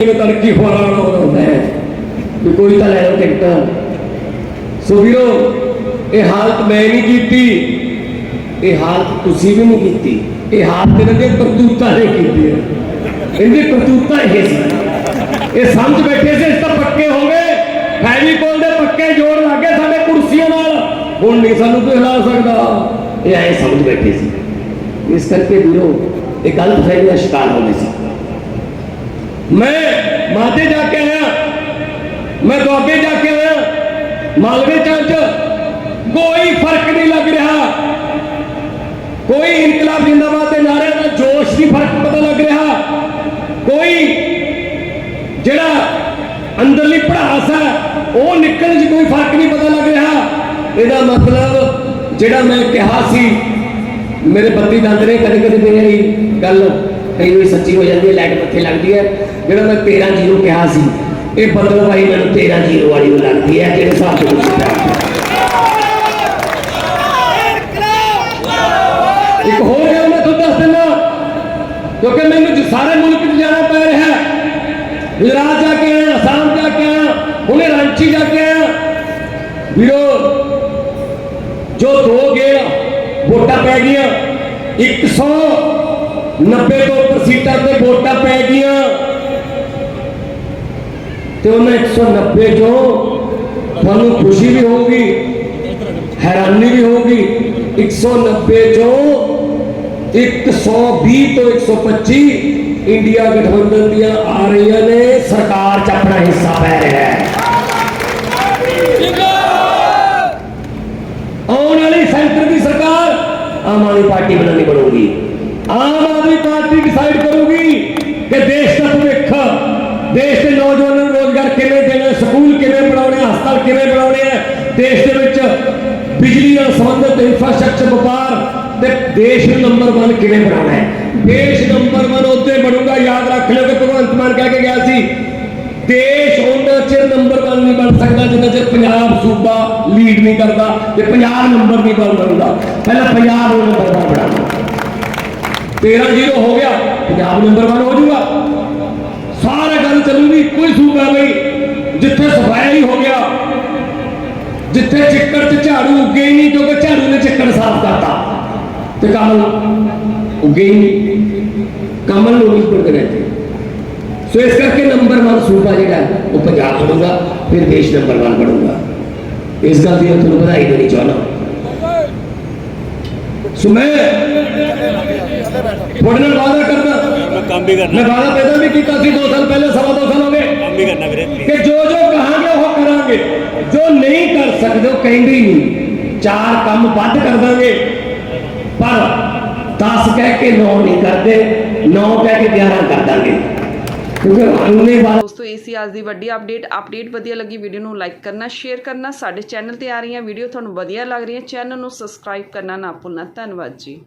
ਜਿਵੇਂ ਤੜਕੀ ਫੁਆਰਾ ਲਾਉਂਦਾ ਹੁੰਦਾ ਹੈ ਵੀ ਕੋਈ ਤਾਂ ਲੈ ਲਓ ਟਿਕਟ। ਸੋ ਵੀਰੋ, ਇਹ ਹਾਲਤ ਮੈਂ ਨਹੀਂ ਕੀਤੀ, ਇਹ ਹਾਲਤ ਤੁਸੀਂ ਵੀ ਨਹੀਂ ਕੀਤੀ। ਇਹ ਹਾਲਤ ਇਹਨਾਂ ਦੇ ਕਰਤੂਤਾਂ ਨੇ ਕੀਤੀ ਹੈ। ਇਹਦੇ ਕਰਤੂਤਾਂ ਇਹ ਸੀ। ਇਹ ਸਮਝ ਬੈਠੇ ਸੀ ਇਸ ਤਾਂ ਪੱਕੇ ਹੋ ਗਏ। ਫੈਵੀਕੋਲ ਦੇ ਪੱਕੇ ਜੋੜ ਲੱਗੇ ਸਾਡੇ ਕੁਰਸੀਆਂ ਨਾਲ। ਹੁਣ ਨਹੀਂ ਸਾਨੂੰ ਕੋਈ ਹਿਲਾ ਸਕਦਾ। ਇਹ ਐ ਸਮਝ ਬੈਠੇ ਸੀ। ਇਸ ਕਰਕੇ ਵੀਰੋ, ਇਹ ਗਲਤ ਫਹਿਮੀ ਦਾ ਸ਼ਿਕਾਰ ਹੋ ਗਏ ਸੀ। ਮੈਂ ਮਾਤੇ ਜਾ ਕੇ ਆਇਆ। ਮੈਂ ਦੁਆਬੇ ਜਾ ਕੇ ਆਇਆ। ਮਾਲਵੇ ਚੰਚ ਕੋਈ ਫ਼ਰਕ ਨਹੀਂ ਲੱਗ ਰਿਹਾ। ਕੋਈ ਇਨਕਲਾਬ ਜਿੰਦਾਬਾਦ ਦੇ ਨਾਰੇ ਦਾ ਜੋਸ਼ ਨਹੀਂ ਫ਼ਰਕ ਪਤਾ ਲੱਗ ਰਿਹਾ। ਕੋਈ ਜਿਹੜਾ ਅੰਦਰਲੀ ਭੜਾਸ ਹੈ, ਉਹ ਨਿਕਲਣ 'ਚ ਕੋਈ ਫ਼ਰਕ ਨਹੀਂ ਪਤਾ ਲੱਗ ਰਿਹਾ। ਇਹਦਾ ਮਤਲਬ ਜਿਹੜਾ ਮੈਂ ਕਿਹਾ ਸੀ, ਮੇਰੇ ਬੱਤੀ ਦੰਦ ਨੇ ਕਦੇ ਕਦੇ ਮੇਰੀ ਗੱਲ ਕਈ ਵਾਰੀ ਸੱਚੀ ਹੋ ਜਾਂਦੀ ਹੈ, ਲਾਈਟ ਮੱਥੇ ਲੱਗਦੀ ਹੈ। ਜਿਹੜਾ ਮੈਂ 13 ਜ਼ੀਰੋ ਕਿਹਾ ਸੀ ਇਹ ਬਦਲ ਭਾਈ ਮੈਨੂੰ 13 ਜ਼ੀਰੋ ਵਾਲੀ ਨੂੰ ਲੱਗਦੀ ਹੈ ਜਿਹੜੇ ਹਿਸਾਬ ਦੇ ਵਿੱਚ ਕਿਹਾ ਇੱਕ ਹੋਰ ਗੱਲ ਮੈਂ ਤੁਹਾਨੂੰ ਦੱਸ ਦਿੰਦਾ ਕਿਉਂਕਿ ਮੈਨੂੰ ਜ- ਸਾਰੇ ਮੁਲਕ 'ਚ ਜਾਣਾ ਪੈ ਰਿਹਾ ਹੈ ਗੁਜਰਾਤ ਜਾ ਕੇ ਆਇਆ ਅਸਾਮ ਜਾ ਕੇ ਆਇਆ ਹੁਣੇ ਰਾਂਚੀ ਜਾ ਕੇ ਆਇਆ ਵੀਰੋ ਜੋ ਦੋ ਗੇੜ ਵੋਟਾਂ ਪੈ ਗਈਆਂ 190 ਤੋਂ ਉੱਪਰ ਸੀਟਾਂ ਤੇ ਵੋਟਾਂ ਪੈ ਗਈਆਂ ਤੇ ਉਹਨਾਂ 190 ਚੋਂ ਤੁਹਾਨੂੰ ਖੁਸ਼ੀ ਵੀ ਹੋਊਗੀ, ਹੈਰਾਨੀ ਵੀ ਹੋਊਗੀ 190 ਚੋਂ 120 ਤੋਂ 125 ਇੰਡੀਆ ਗਠਬੰਧਨ ਦੀਆਂ ਆ ਰਹੀਆਂ ਨੇ, ਸਰਕਾਰ 'ਚ ਆਪਣਾ ਹਿੱਸਾ ਪੈ ਰਿਹਾ ਹੈ। ਆਉਣ ਵਾਲੀ ਸੈਂਟਰ ਦੀ ਸਰਕਾਰ ਆਮ ਆਦਮੀ ਪਾਰਟੀ ਬਣਾਉਣੀ ਬਣੂਗੀ। ਆਮ ਆਦਮੀ ਪਾਰਟੀ ਡਿਸਾਈਡ ਕਰੂਗੀ ਕਿ ਦੇਸ਼ ਦਾ ਕਿਵੇਂ ਦੇਣਾ ਸਕੂਲ ਕਿਵੇਂ ਬਣਾਉਣੇ, ਹਸਪਤਾਲ ਕਿਵੇਂ ਬਣਾਉਣੇ ਆ? ਦੇਸ਼ ਦੇ ਵਿੱਚ ਬਿਜਲੀ ਨਾਲ ਸੰਬੰਧਿਤ ਇਨਫਰਾਸਟ੍ਰਕਚਰ ਵਪਾਰ ਤੇ ਦੇਸ਼ ਨੰਬਰ 1 ਕਿਵੇਂ ਬਣਾਉਣਾ ਹੈ? ਦੇਸ਼ ਨੰਬਰ 1 ਉੱਤੇ ਬਣੂਗਾ, ਯਾਦ ਰੱਖ ਲਿਓ ਕਿ ਭਗਵੰਤ ਮਾਨ ਕਹਿ ਕੇ ਗਿਆ ਸੀ, ਦੇਸ਼ ਉਹਨਾਂ ਚਿਰ ਨੰਬਰ 1 ਨਹੀਂ ਬਣ ਸਕਦਾ, ਜਿੰਨਾ ਚਿਰ ਪੰਜਾਬ ਸੂਬਾ ਲੀਡ ਨਹੀਂ ਕਰਦਾ ਤੇ ਪੰਜਾਬ ਨੰਬਰ ਨਹੀਂ ਬਣ ਬਣਦਾ ਪਹਿਲਾਂ ਪੰਜਾਬ ਨੂੰ ਨੰਬਰ 1 ਬਣਾਉਣਾ 13 ਜ਼ੀਰੋ ਹੋ ਗਿਆ, ਪੰਜਾਬ ਨੰਬਰ 1 ਹੋ ਜਾਊਗਾ। ਸਾਰਾ ਗੱਲ ਚੱਲੂਗੀ, ਕੋਈ ਸੂਬਾ ਨਹੀਂ। ਜਿੱਥੇ ਸਫ਼ਾਈ ਹੋ ਗਿਆ ਜਿੱਥੇ ਚਿੱਕੜ ਚ ਝਾੜੂ ਉੱਗੇ ਹੀ ਨਹੀਂ ਕਿਉਂਕਿ ਝਾੜੂ ਨੇ ਚਿੱਕੜ ਸਾਫ਼ ਕਰਤਾ। ਤੇ ਕਮਲ ਉੱਗੇ ਹੀ ਨਹੀਂ। ਕਮਲ ਨੂੰ ਨਹੀਂ ਉੱਪਰ ਕਰੇ ਸੋ ਇਸ ਕਰਕੇ ਨੰਬਰ 1 ਸੂਬਾ ਜਿਹੜਾ ਹੈ, ਉਹ ਪੰਜਾਬ ਬਣੂਗਾ ਫਿਰ ਦੇਸ਼ ਨੰਬਰ 1 ਬਣੂਗਾ। ਇਸ ਗੱਲ ਦੀ ਮੈਂ ਤੁਹਾਨੂੰ ਵਧਾਈ ਦੇਣੀ ਚਾਹੁੰਦਾ ਸੋ ਮੈਂ ਤੁਹਾਡੇ ਨਾਲ ਵਾਅਦਾ ਕਰਦਾ। ਵੀ ਮੈਂ ਵਾਅਦਾ ਪਹਿਲਾਂ ਵੀ ਕੀਤਾ ਸੀ 2 ਸਾਲ ਪਹਿਲੇ ਸਵਾ ਦੋ ਸਾਲ ਹੋ ਗਏ ਕੰਮ ਵੀ ਕਰਨਾ ਵੀਰੇ ਕਿ ਜੋ ਜੋ ਕਹਾਂਗੇ ਉਹ ਕਰਾਂਗੇ ਜੋ ਨਹੀਂ ਕਰ ਸਕਦੇ ਉਹ ਕਹਿੰਦੇ ਨਹੀਂ ਚਾਰ ਕੰਮ ਵੱਧ ਕਰ ਦਾਂਗੇ। ਪਰ 10 ਕਹਿ ਕੇ 9 ਨਹੀਂ ਕਰਦੇ 9 ਕਹਿ ਕੇ 11 ਕਰ ਦਾਂਗੇ। ਦੋਸਤੋ, ਇਹ ਸੀ ਅੱਜ ਦੀ ਵੱਡੀ ਅਪਡੇਟ ਅਪਡੇਟ ਵਧੀਆ ਲੱਗੀ ਵੀਡੀਓ ਨੂੰ ਲਾਈਕ ਕਰਨਾ ਸ਼ੇਅਰ ਕਰਨਾ। ਸਾਡੇ ਚੈਨਲ ਤੇ ਆ ਰਹੀਆਂ ਵੀਡੀਓ ਤੁਹਾਨੂੰ ਵਧੀਆ ਲੱਗ ਰਹੀਆਂ। ਚੈਨਲ ਨੂੰ ਸਬਸਕ੍ਰਾਈਬ ਕਰਨਾ ਨਾ ਭੁੱਲਣਾ। ਧੰਨਵਾਦ ਜੀ।